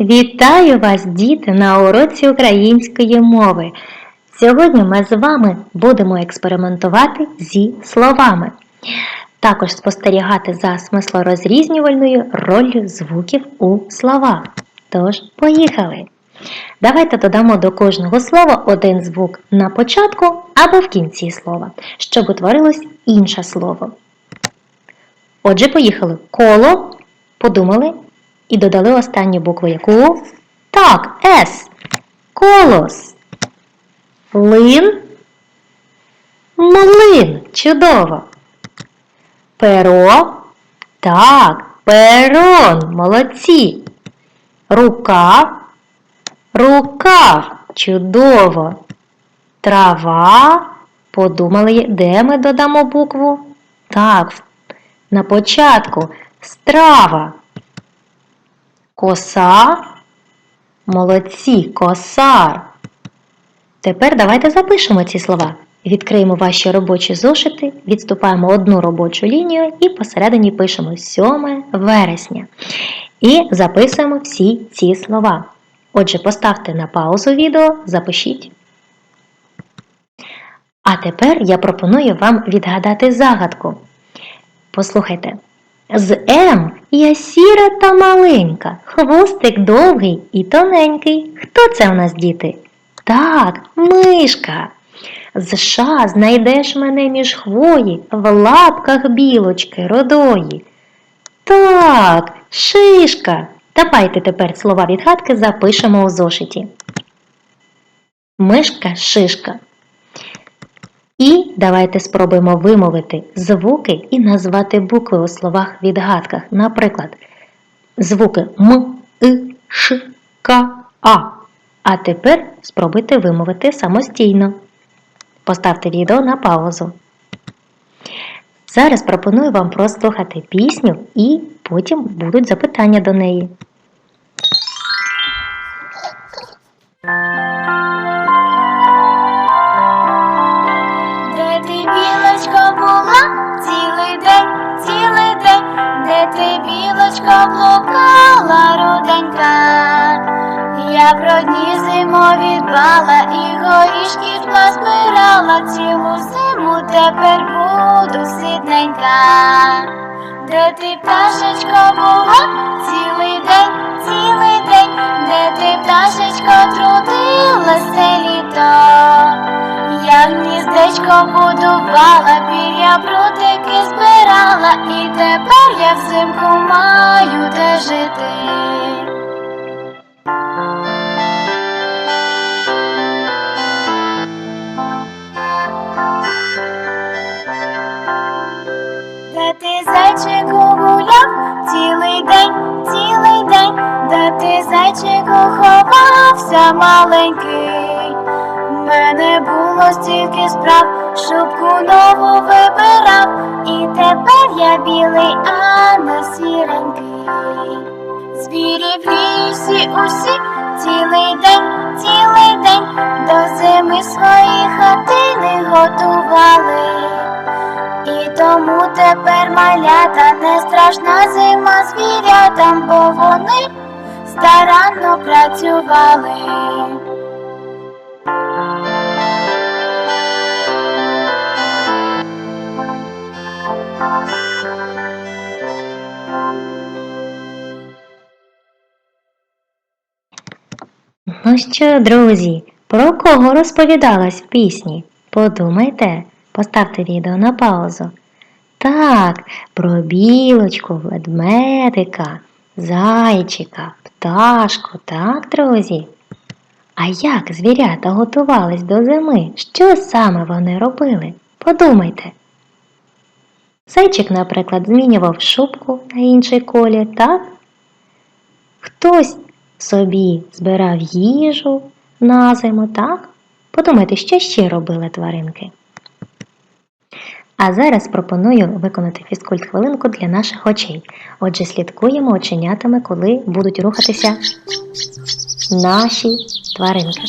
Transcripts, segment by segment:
Вітаю вас, діти, на уроці української мови. Сьогодні ми з вами будемо експериментувати зі словами, також спостерігати за смислорозрізнювальною роллю звуків у словах. Тож, поїхали! Давайте додамо до кожного слова один звук на початку або в кінці слова, щоб утворилось інше слово. Отже, поїхали. Коло, подумали і додали останню букву яку? Так, С. Колос. Лин. Млин. Чудово. Перо. Так, перон. Молодці. Рука. Рукав. Чудово. Трава. Подумали, де ми додамо букву? Так, на початку страва. Коса. Молодці, косар. Тепер давайте запишемо ці слова. Відкриємо ваші робочі зошити, відступаємо одну робочу лінію і посередині пишемо 7 вересня. І записуємо всі ці слова. Отже, поставте на паузу відео, запишіть. А тепер я пропоную вам відгадати загадку. Послухайте. З М я сіра та маленька, хвостик довгий і тоненький. Хто це у нас, діти? Так, мишка. З Ш знайдеш мене між хвої, в лапках білочки родої. Так, шишка. Давайте тепер слова відгадки запишемо у зошиті. Мишка шишка. І давайте спробуємо вимовити звуки і назвати букви у словах відгадках. Наприклад, звуки М, И, Ш, К, А. А тепер спробуйте вимовити самостійно. Поставте відео на паузу. Зараз пропоную вам прослухати пісню і потім будуть запитання до неї. Була цілий день, цілий день, де ти, білочко, блукала руденька? Я про дні зимові дбала і горішків назбирала цілу зиму, тепер буду ситненька. Де ти, пташечко, була цілий день, цілий день, де ти, пташечко, трудилася літо? Гніздечко будувала, пір'я прутики збирала, і тепер я взимку маю де жити. Де ти зайчику гуляв цілий день, цілий день, де ти зайчику ховався маленький. Мене було стільки справ, шубку нову вибирав, і тепер я білий, а не сіренький. Звірі в лісі усі цілий день, цілий день до зими свої хатини готували. І тому тепер малята не страшна зима звірятам, бо вони старанно працювали. Ну що, друзі, про кого розповідалась в пісні? Подумайте, поставте відео на паузу. Так, про білочку, ведмедика, зайчика, пташку, так, друзі? А як звірята готувались до зими? Що саме вони робили? Подумайте. Зайчик, наприклад, змінював шубку на інший колір, так? Хтось собі збирав їжу на зиму, так? Подумайте, що ще робили тваринки. А зараз пропоную виконати фізкульт хвилинку для наших очей. Отже, слідкуємо оченятами, коли будуть рухатися наші тваринки.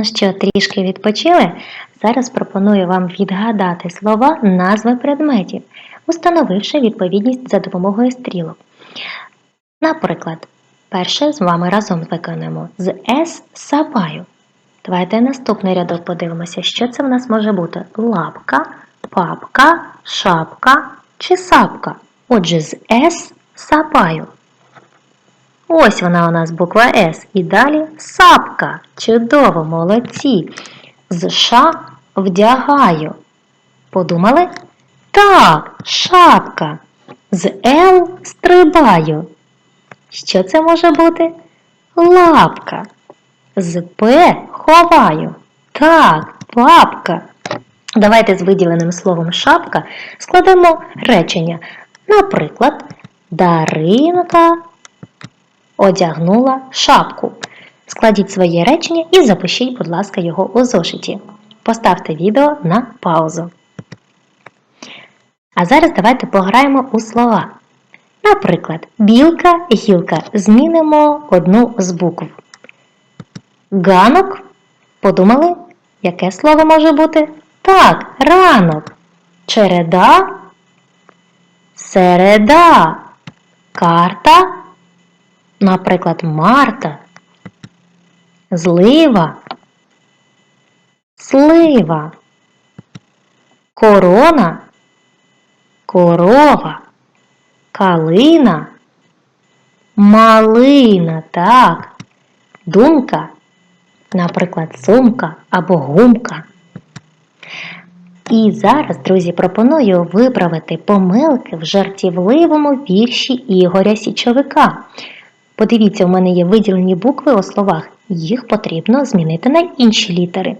Ну що, трішки відпочили? Зараз пропоную вам відгадати слова назви предметів, установивши відповідність за допомогою стрілок. Наприклад, перше з вами разом виконуємо з С сапаю. Давайте наступний рядок подивимося, що це в нас може бути: лапка, папка, шапка чи сапка. Отже, з С сапаю. Ось вона у нас буква С. І далі сапка. Чудово, молодці. З Ш вдягаю. Подумали? Так, шапка. З Л стрибаю. Що це може бути? Лапка. З П ховаю. Так, папка. Давайте з виділеним словом шапка складемо речення. Наприклад, Даринка одягнула шапку. Складіть своє речення і запишіть, будь ласка, його у зошиті. Поставте відео на паузу. А зараз давайте пограємо у слова. Наприклад, білка, гілка. Змінимо одну з букв. Ганок. Подумали, яке слово може бути? Так, ранок. Череда. Середа. Карта. Наприклад, Марта, злива, слива, корона, корова, калина, малина, так, думка, наприклад, сумка або гумка. І зараз, друзі, пропоную виправити помилки в жартівливому вірші Ігоря Січовика. Подивіться, у мене є виділені букви у словах. Їх потрібно змінити на інші літери.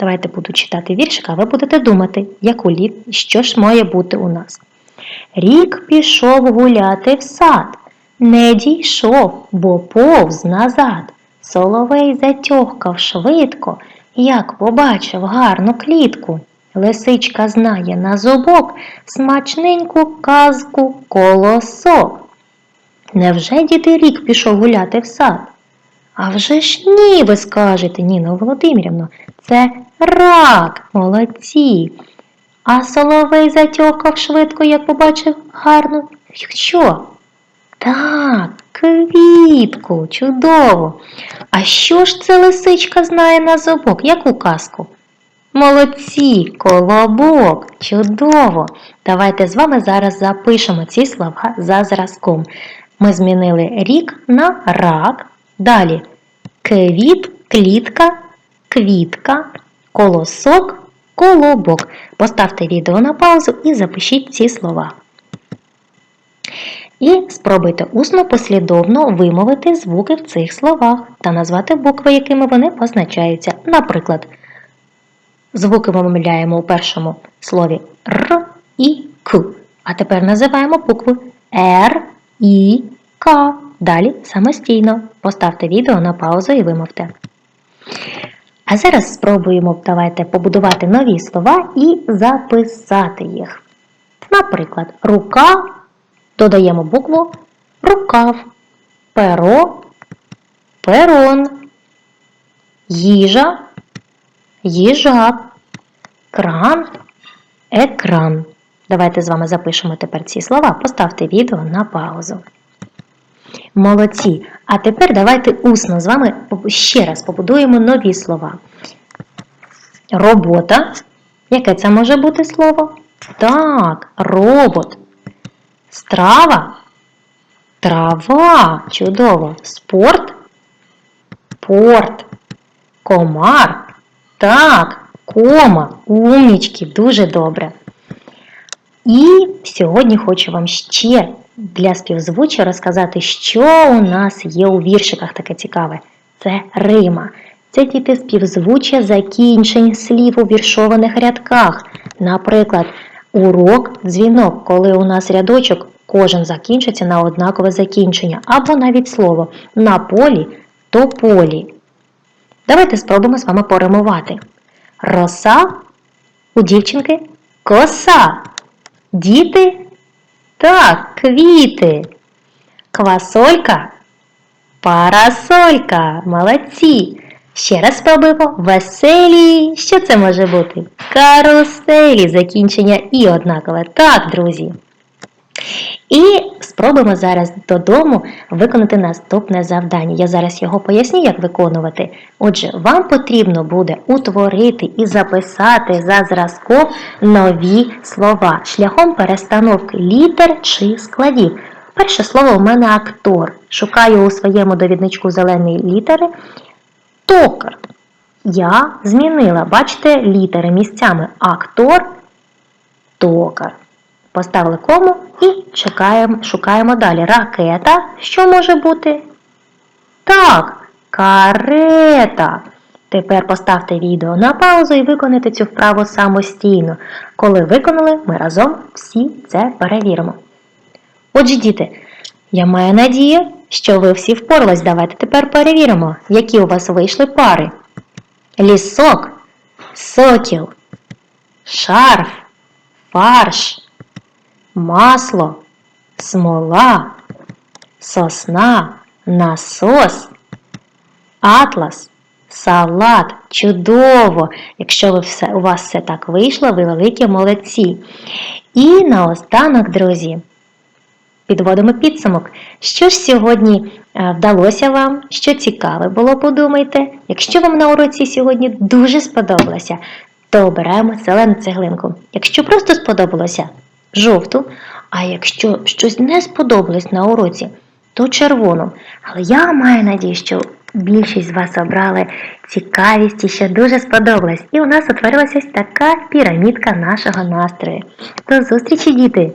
Давайте буду читати віршик, а ви будете думати, яку літ... що ж має бути у нас. Рік пішов гуляти в сад, не дійшов, бо повз назад. Соловей затьохкав швидко, як побачив гарну клітку. Лисичка знає на зубок смачненьку казку колосок. Невже діти рік пішов гуляти в сад? А вже ж ні, ви скажете, Ніно Володимирівно, це рак, молодці. А соловей затьокав швидко, як побачив гарну. Що? Так, квітку, чудово. А що ж це лисичка знає на зубок? Яку казку? Молодці, колобок, чудово! Давайте з вами зараз запишемо ці слова за зразком. Ми змінили рік на рак. Далі квіт, клітка, квітка, колосок, колобок. Поставте відео на паузу і запишіть ці слова. І спробуйте усно послідовно вимовити звуки в цих словах та назвати букви, якими вони позначаються. Наприклад, звуки ми вимовляємо у першому слові Р і К. А тепер називаємо букви Р, І, К. Далі самостійно. Поставте відео на паузу і вимовте. А зараз спробуємо давайте побудувати нові слова і записати їх. Наприклад, рука додаємо букву рукав, перо, перон, їжа, їжак, кран, екран. Давайте з вами запишемо тепер ці слова. Поставте відео на паузу. Молодці. А тепер давайте усно з вами ще раз побудуємо нові слова. Робота. Яке це може бути слово? Так, робот. Страва. Трава. Чудово. Спорт. Порт. Комар. Так, кома. Умнічки. Дуже добре. І сьогодні хочу вам ще для співзвуччя розказати, що у нас є у віршиках таке цікаве. це рима. Це діти співзвуччя закінчень слів у віршованих рядках. Наприклад, урок, дзвінок, коли у нас рядочок, кожен закінчиться на однакове закінчення, або навіть слово на полі то полі. Давайте спробуємо з вами поримувати. Роса у дівчинки коса. Діти так, квіти. Квасолька парасолька. Молодці. Ще раз спробуємо веселі. Що це може бути? Каруселі. Закінчення і однакове. Так, друзі. І спробуємо зараз додому виконати наступне завдання. Я зараз його поясню, як виконувати. Отже, вам потрібно буде утворити і записати за зразком нові слова шляхом перестановки літер чи складів. Перше слово у мене актор. Шукаю у своєму довідничку зелені літери. Токар. Я змінила, бачите, літери місцями. Актор, токар. Поставили кому і чекаємо, шукаємо далі. Ракета. Що може бути? Так, карета. Тепер поставте відео на паузу і виконайте цю вправу самостійно. Коли виконали, ми разом всі це перевіримо. Отже, діти, я маю надію, що ви всі впорались. Давайте тепер перевіримо, які у вас вийшли пари. Лісок, сокіл, шарф, фарш, масло, смола, сосна, насос, атлас, салат. Чудово! Якщо ви все, у вас все так вийшло, ви великі молодці. І наостанок, друзі, підводимо підсумок. Що ж сьогодні е, вдалося вам? Що цікаве було, подумайте. Якщо вам на уроці сьогодні дуже сподобалося, то обираємо зелену цеглинку. Якщо просто сподобалося, жовту, а якщо щось не сподобалось на уроці, то червону. Але я маю надію, що більшість з вас обрали цікавість і що дуже сподобалось. І у нас утворилася така пірамідка нашого настрою. До зустрічі, діти!